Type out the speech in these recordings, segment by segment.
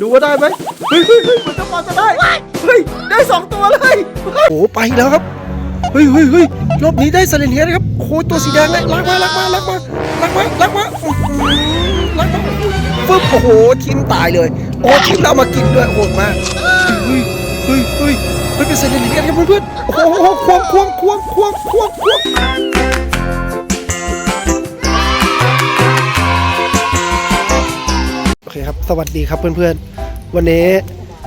ดูว่าได้ไหมเฮ้ยเฮ้ยเฮ้ยเหมือนจะพอจะได้เฮ้ยได้สองตัวเลยโอ้โหไปแล้วครับเฮ้ยเฮ้ยเฮ้ยรอบนี้ได้เซเลนเฮียนะครับโอ้โหตัวสีแดงเลยลากมาลากมาลากมาลากมาลากมาอื้อหือลากมาฟึบโอ้โหทิมตายเลยโอ้ทิมเรามากินด้วยโหดมากเฮ้ยเฮ้ยเฮ้ยเฮ้ยเป็นเซเลนเฮียครับเพื่อนๆโอ้โหควงควงควงควงควงควง อเคครับ สวัสดีครับเพื่อนๆ วันนี้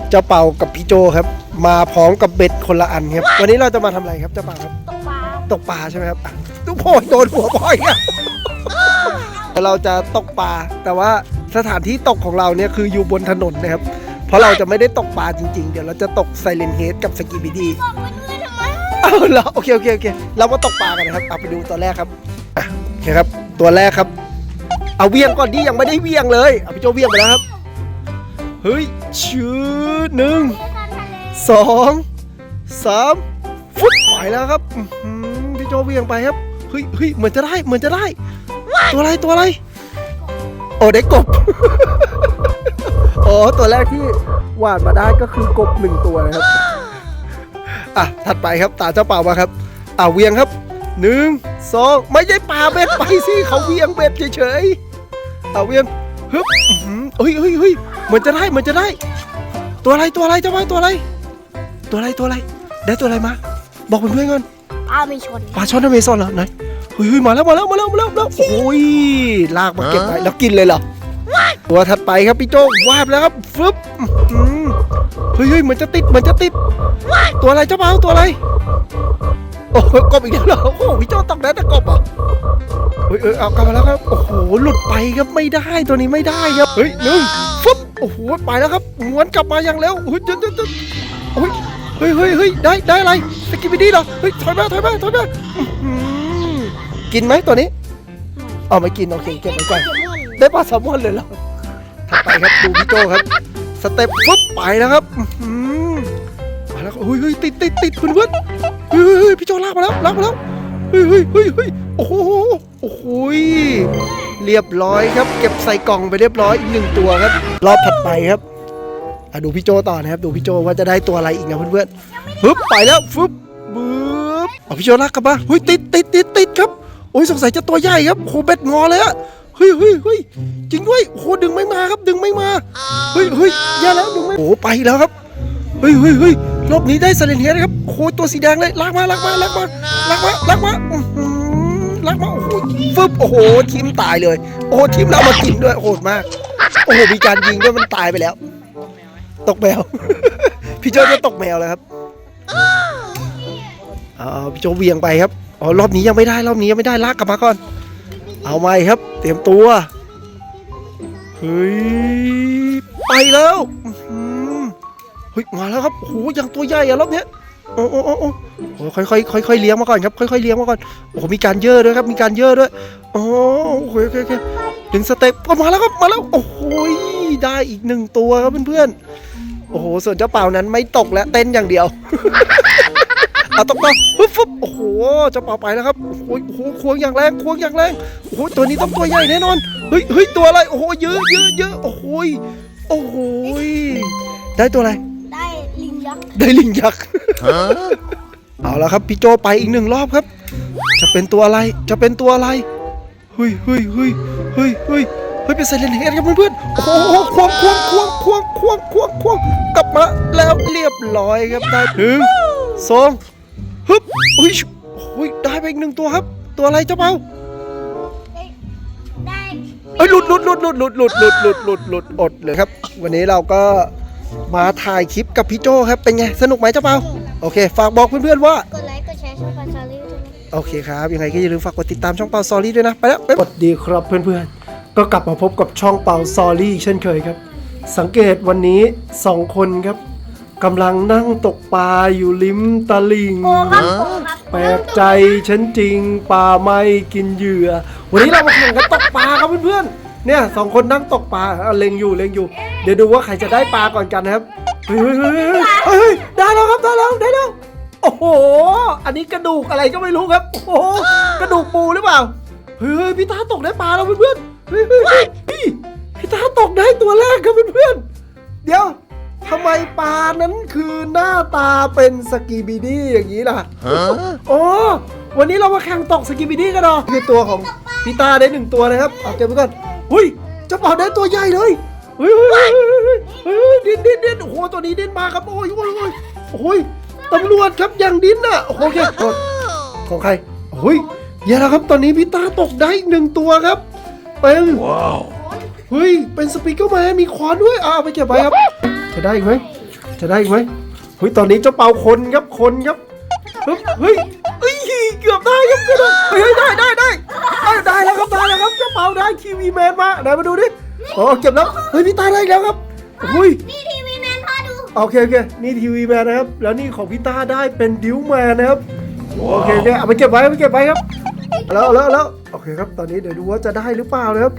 เจ้าเป่ากับพี่โจครับ มาพร้อมกับเบ็ดคนละอันครับ วันนี้เราจะมาทำอะไรครับเจ้าเป่าครับ ตกปลาตกปลาใช่ไหมครับอะทุกโพดโดนหัวบ่อยอะเราจะตกปลา แต่ว่าสถานที่ตกของเราเนี่ยคืออยู่บนถนนนะครับ เพราะเราจะไม่ได้ตกปลาจริงๆ เดี๋ยวเราจะตกไซเลนเฮดกับสกีบีดี บอกเพื่อนๆทำไมเอาเหรอโอเคโอเคโอเค เรามาตกปลากันนะครับเอาไปดูตัวแรกครับอะโอเคครับ ตัวแรกครับ เอาเวียงก่อนดิยังไม่ได้เวียงเลยเอาพี่โจเวียงไปแล้วครับเฮ้ยชื่อหนึ่งสองสามฟุบไปแล้วครับพี่โจเวียงไปครับเฮ้ยเฮ้ยเหมือนจะได้เหมือนจะได้ ตัวอะไรตัวอะไรโอ้ได้กบอ๋อตัวแรกที่หวานมาได้ก็คือกบหนึ่งตัวนะครับอะถัดไปครับตาเจ้าป่ามาครับอ่าเวียงครับหนึ่งสองไม่ใช่ปลาเบ็ดไปสิเขาเวียงเบ็ดเฉยๆ อ่าเวียงฮึบอื้อหือเฮ้ยเฮ้ยเฮ้ยเหมือนจะได้เหมือนจะได้ ตัวอะไรตัวอะไรเจ้าไม้ตัวอะไร ตัวอะไรตัวอะไร ได้ตัวอะไรมา บอกเพื่อนๆก่อนปลาไม่ชนปลาช่อนอเมซอนเหรอไหนเฮ้ยเฮ้ยมาแล้วมาแล้วมาแล้วมาแล้วมาแล้วโอ้ยลากมาเก็บไว้แล้วกินเลยเหรอตัวถัดไปครับพี่โจวาบแล้วครับฟึบอื้อหือเฮ้ยเฮ้ยเหมือนจะติดเหมือนจะติด ตัวอะไรเจ้าเปล่าตัวอะไรโอ้โหกบอีกแล้วเหรอโอ้โหพี่โจตกได้แต่กบเหรอะเฮ้ยเออเอากลับมาแล้วครับโอ้โหหลุดไปครับไม่ได้ตัวนี้ไม่ได้ครับเฮ้ยหนึ่งฟึบโอ้โหไปแล้วครับม้วนกลับมาอย่างเร็วเฮ้ยเดี๋ยวเดี๋ยวเดี๋ยวโอ้ยเฮ้ยเฮ้ยเฮ้ยได้ได้อะไรสกิบิดี้เหรอเฮ้ยถอยมาถอยมาถอยมาอื้อหือกินไหมตัวนี้เอาไม่กินโอเคเก็บไว้ก่อนได้ปลาแซลมอนเลยเหรอถัดไปครับดูพี่โจครับสเต็ปฟึบไปแล้วครับอืมาแล้วเฮ้ยเฮ้ยติดติดติดเพื่อนเพื่อนเฮ้ยเฮ้ยพี่โจลากมาแล้วลากมาแล้ว เฮ้ยเฮ้ยเฮ้ยเฮ้ยโอ้โหโอ้โหเรียบร้อยครับ เก็บใส่กล่องไปเรียบร้อยอีกหนึ่งตัวครับ รอบถัดไปครับอะดูพี่โจต่อนะครับ ดูพี่โจว่าจะได้ตัวอะไรอีกนะเพื่อนๆฟึบไปแล้วฟึบบึ๊บเอาพี่โจลากกลับมาเฮ้ยติดติดติดติดครับโอ้ยสงสัยจะตัวใหญ่ครับโอ้โหเบ็ดงอเลยอะเฮ้ยเฮ้ยเฮ้ยจริงด้วยโอ้โหดึงไม่มาครับดึงไม่มาเฮ้ยเฮ้ยแย่แล้วดึงไม่โอ้ไปแล้วครับเฮ้ยเฮ้ยเฮ้ย รอบนี้ได้เซเลนเฮียนะครับโอ้โหตัวสีแดงเลยลากมาลากมาลากมาลากมาลากมาอื้อหือลากมาโอ้โหฟึบโอ้โหทีมตายเลย โอ้โหทีมเรามากินด้วยโหดมาก โอ้โหมีการยิงด้วยมันตายไปแล้ว ตกแมว พี่โจจะตกแมวแล้วครับเอาพี่โจเหวียงไปครับอ๋อรอบนี้ยังไม่ได้รอบนี้ยังไม่ได้ลากกลับมาก่อน เอาใหม่ครับ เตรียมตัวเฮ้ยไปแล้วอื้อหือ เฮ้ยมาแล้วครับโอ้โหยังตัวใหญ่อะรอบเนี้ยโอ้โอ้โอ้โอ้โอ้ค่อยค่อยค่อยค่อยๆเลี้ยงมาก่อนครับค่อยๆเลี้ยงมาก่อนโอ้โหมีการเย่อด้วยครับมีการเย่อด้วยโอ้โอเคโอเคโอเคดึงสเต็ปก็มาแล้วครับมาแล้วโอ้โหได้อีกหนึ่งตัวครับเพื่อนๆโอ้โหส่วนเจ้าเป่านั้นไม่ตกแล้วเต้นอย่างเดียวเอาตกต่อฟึบฟึบโอ้โหเจ้าเป่าไปแล้วครับโอ้โหโอ้โหควงอย่างแรงควงอย่างแรงโอ้โหตัวนี้ต้องตัวใหญ่แน่นอนเฮ้ยเฮ้ยตัวอะไรโอ้โหเยอะเยอะเยอะโอ้โหโอ้โหได้ตัวอะไร ยักษ์ได้ลิงยักษ์ เอาละครับพี่โจไปอีกหนึ่งรอบครับ จะเป็นตัวอะไร จะเป็นตัวอะไร เฮ้ยเฮ้ยเฮ้ยเฮ้ยเฮ้ยเฮ้ยเป็นไซเลนเฮดครับเพื่อนๆ โอ้โหควงควงควงควงควงควงควงกลับมาแล้วเรียบร้อยครับได้หนึ่งสองฮึบอุ้ยอุ้ยได้ไปอีกหนึ่งตัวครับ ตัวอะไรเจ้าเปาได้เอ้ยหลุดหลุดหลุดหลุดหลุดหลุดหลุดหลุดหลุดหลุดอดเลยครับ วันนี้เราก็ มาถ่ายคลิปกับพี่โจครับ เป็นไง สนุกไหมเจ้าเปาโอเค ฝากบอกเพื่อนๆว่า กดไลค์ กดแชร์ช่องพันซาลิวด้วยนะโอเคครับ ยังไงก็อย่าลืมฝากกดติดตามช่องเปาซอรี่ด้วยนะ ไปแล้วสวัสดีครับเพื่อนๆ ก็กลับมาพบกับช่องเปาซอรี่เช่นเคยครับ สังเกตวันนี้สองคนครับกำลังนั่งตกปลาอยู่ริมตลิ่งโอ้ครับโอ้ครับแปลกใจฉันจริงปลาไม่กินเหยื่อ วันนี้เรามาแข่งกันตกปลาครับเพื่อนๆ เนี่ยสองคนนั่งตกปลาอะเล็งอยู่เล็งอยู่ เดี๋ยวดูว่าใครจะได้ปลาก่อนกันนะครับเฮ้ยเฮ้ยเฮ้ยเฮ้ยเฮ้ยได้แล้วครับได้แล้วได้แล้วโอ้โห อันนี้กระดูกอะไรก็ไม่รู้ครับ โอ้โห กระดูกปูหรือเปล่า เฮ้ยเฮ้ยพี่ตาตกได้ปลาแล้วเพื่อนๆเฮ้ยเฮ้ยเฮ้ยพี่พี่ตาตกได้ตัวแรกครับเพื่อนๆเดี๋ยวดี๋ยวทำไมปลานั้นคือหน้าตาเป็นสกีบิดี้อย่างนี้ล่ะโอ้วันนี้เรามาแข่งตกสกีบิดี้กันเหรอคือตัวของพี่ตาได้หนึ่งตัวนะครับ เอาเก็บไว้ก่อน หุยเจ้าเป่าได้ตัวใหญ่เลยเฮ้ยเฮ้ยเฮ้ยเฮ้ยดิ้นดิ้นดิ้นโอ้โหตัวนี้ดิ้นมาครับโอ้ยโอ้ยโอ้ยโอ้ยตำรวจครับยังดิ้นน่ะโอเคของใครโอ้ยเดี๋ยวนะครับตอนนี้พี่ตาตกได้อีกหนึ่งตัวครับเป็นเฮ้ยเป็นสปีกเกอร์แมนมีคอนด้วยอ่าไปเก็บไว้ครับจะได้อีกไหมจะได้อีกไหมเฮ้ยตอนนี้เจ้าเป่าคนครับคนครับเฮ้ยเฮ้ยเกือบได้ครับเกือบได้เฮ้ยได้ได้ได้ ได้แล้วครับได้แล้วครับเจ้าเป่าได้ทีวีแมนมาไหนมาดูดิอ๋อเก็บแล้วเฮ้ยพี่ตาได้อีกแล้วครับเฮ้ยนี่ทีวีแมนพ่อดูโอเคโอเคนี่ทีวีแมนนะครับ แล้วนี่ของพี่ต้าได้เป็นดิวแมนนะครับโอเคโอเคเอาไปเก็บไว้เอาไปเก็บไว้ครับแล้วแล้วแล้วโอเคครับตอนนี้เดี๋ยวดูว่าจะได้หรือเปล่านะครับ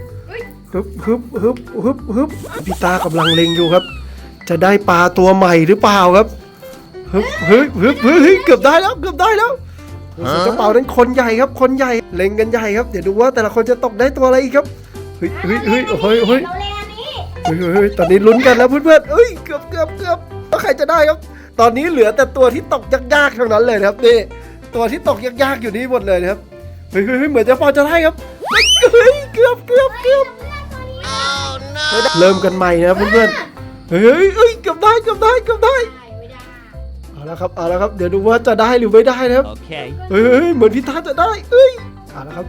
ฮึบฮึบฮึบฮึบฮึบพี่ต้ากำลังเล็งอยู่ครับ จะได้ปลาตัวใหม่หรือเปล่าครับฮึบฮึบฮึบฮึบเฮ้ยเกือบได้แล้วเกือบได้แล้ว ส่วนเจ้าเป่านั้นคนใหญ่ครับ คนใหญ่ เล็งกันใหญ่ครับ เดี๋ยวดูว่าแต่ละคนจะตกได้ตัวอะไรอีกครับ เฮ้ยเฮ้ยเฮ้ยเฮ้ยเฮ้ยเราเล่นอันนี้เฮ้ยเฮ้ยเฮ้ยตอนนี้ลุ้นกันแล้วเพื่อนๆเอ้ย เกือบเกือบเกือบว่าใครจะได้ครับ ตอนนี้เหลือแต่ตัวที่ตกยากๆทั้งนั้นเลยนะครับนี่ ตัวที่ตกยากๆอยู่นี่หมดเลยนะครับ เฮ้ยเฮ้ยเฮ้ยเหมือนจะพอจะได้ครับเฮ้ยเฮ้ยเกือบเกือบเกือบเฮ้ยเริ่มกันใหม่นะครับเพื่อนๆเฮ้ยเฮ้ยเฮ้ยเกือบได้เกือบได้เกือบได้ไม่ได้ เอาละครับเอาละครับเดี๋ยวดูว่าจะได้หรือไม่ได้นะครับ Okay. เฮ้ยเฮ้ยเหมือนพี่ตาจะได้เอ้ยเอาละครับ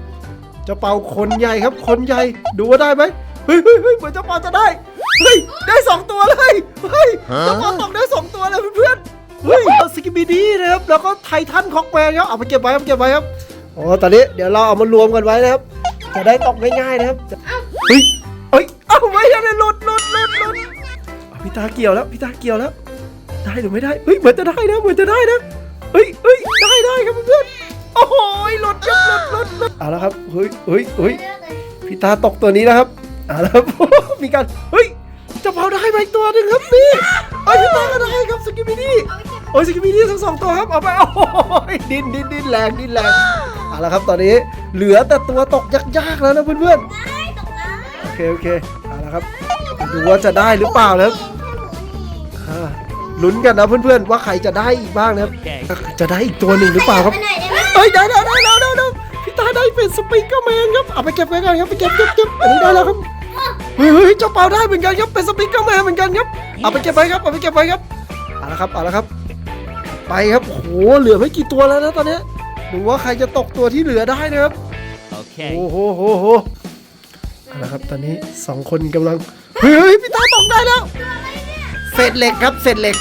เจ้าเปาคนใหญ่ครับ คนใหญ่ดูว่าได้ไหมเฮ้ยเฮ้ยเฮ้ยเหมือนเจ้าเปาจะได้เฮ้ยได้สองตัวเลยเฮ้ยเจ้าเปาตกได้สองตัวเลยเพื่อนๆเฮ้ยเอาสกิบิดี้นะครับแล้วก็ไททันคอกแมนครับเอาไปเก็บไว้เอาไปเก็บไว้ครับอ๋อตอนนี้เดี๋ยวเราเอามารวมกันไว้นะครับจะได้ตกง่ายๆนะครับเฮ้ยเฮ้ยเอ้าไม่ได้หลุดหลุดหลุดหลุดเอาพี่ตาเกี่ยวแล้วพี่ตาเกี่ยวแล้ว ได้หรือไม่ได้เฮ้ยเหมือนจะได้นะเหมือนจะได้นะเฮ้ยเฮ้ยได้ได้ครับเพื่อนโอ้โหหลุดครับหลุดลดลดเอาละครับเฮ้ยเฮ้ยเฮ้ยพี่ตาตกตัวนี้นะครับเอาละครับมีการเฮ้ยจะเผาได้ไปอีกตัวหนึ่งครับนี่เฮ้ยพี่ตาก็ได้ครับสกิมินี่โอ้ยสกิมินี่ทั้งสองตัวครับเอาไปโอ้โหดินดินดินแรงดินแรงเอาละครับตอนนี้เหลือแต่ตัวตกยากๆแล้วนะเพื่อนได้ตกน้ๆโอเคโอเคเอาละครับดูว่าจะได้หรือเปล่านะครับอ่า ลุ้นกันนะเพื่อนๆว่าใครจะได้อีกบ้างนะครับ จะได้อีกตัวหนึ่งหรือเปล่าครับไปไหนได้ไหมเอ้ยได้ได้ได้แล้ได้แล้พี่ตาได้เป็นสปีกเกอร์แมนครับเอาไปเก็บไว้ก่อนครับไปเก็บเก็บเก็บอันนี้ได้แล้วครับเฮ้ยเจ้าเปาได้เหมือนกันครับเป็นสปีกเกอร์แมนเหมือนกันครับเอาไปเก็บไว้ครับเอาไปเก็บไว้ครับเอาละครับเอาละครับ ไปครับโอ้โหเหลือไม่กี่ตัวแล้วนะตอนนี้ดูว่าใครจะตกตัวที่เหลือได้นะครับโอ้โหโหโหเอาละครับตอนนี้สองคนกำลังเฮ้ยพี่ตาตกได้แล้ว เศษเหล็กครับเศษเหล็ก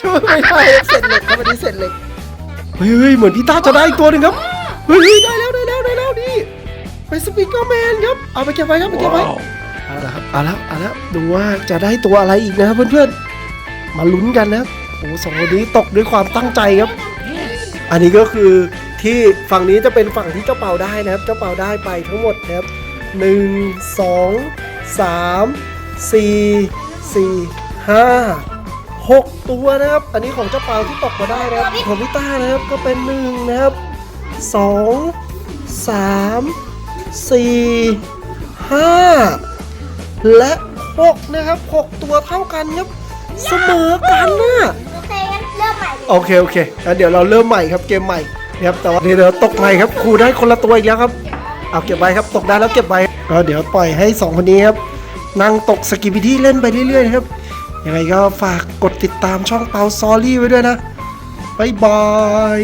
ช่วยไม่ได้ครับเศษเหล็กครับอันนี้เศษเหล็กเฮ้ยเฮ้ยเหมือนพี่ตาจะได้อีกตัวหนึ่งครับเฮ้ยเฮ้ยได้แล้วได้แล้วได้แล้วนี่เป็นสปีกเกอร์แมนครับเอาไปเก็บไว้ครับไปเก็บไว้เอาละครับเอาแล้วเอาแล้วดูว่าจะได้ตัวอะไรอีกนะครับเพื่อนๆมาลุ้นกันนะครับโอ้โหสองคนนี้ตกด้วยความตั้งใจครับ อันนี้ก็คือที่ฝั่งนี้จะเป็นฝั่งที่เจ้าเป่าได้นะครับ เจ้าเป่าได้ไปทั้งหมดนะครับหนึ่งสองสาม สี่สี่ห้าหกตัวนะครับ อันนี้ของเจ้าเป่าที่ตกมาได้นะครับของพี่ต้านะครับก็เป็นหนึ่งนะครับสองสามสี่ห้าและหกนะครับหกตัวเท่ากันครับเสมอกันนะโอเคงั้นเริ่มใหม่โอเคโอเคงั้นเดี๋ยวเราเริ่มใหม่ครับเกมใหม่นะครับแต่ว่าเดี๋ยวเราตกใหม่ครับครูได้คนละตัวอีกแล้วครับ เอาเก็บไว้ครับตกได้แล้วเก็บไว้ก็เดี๋ยวปล่อยให้สองคนนี้ครับ นั่งตกสกิบิที่เล่นไปเรื่อยๆนะครับ ยังไงก็ฝากกดติดตามช่องเปาซอรี่ไว้ด้วยนะ บ๊ายบาย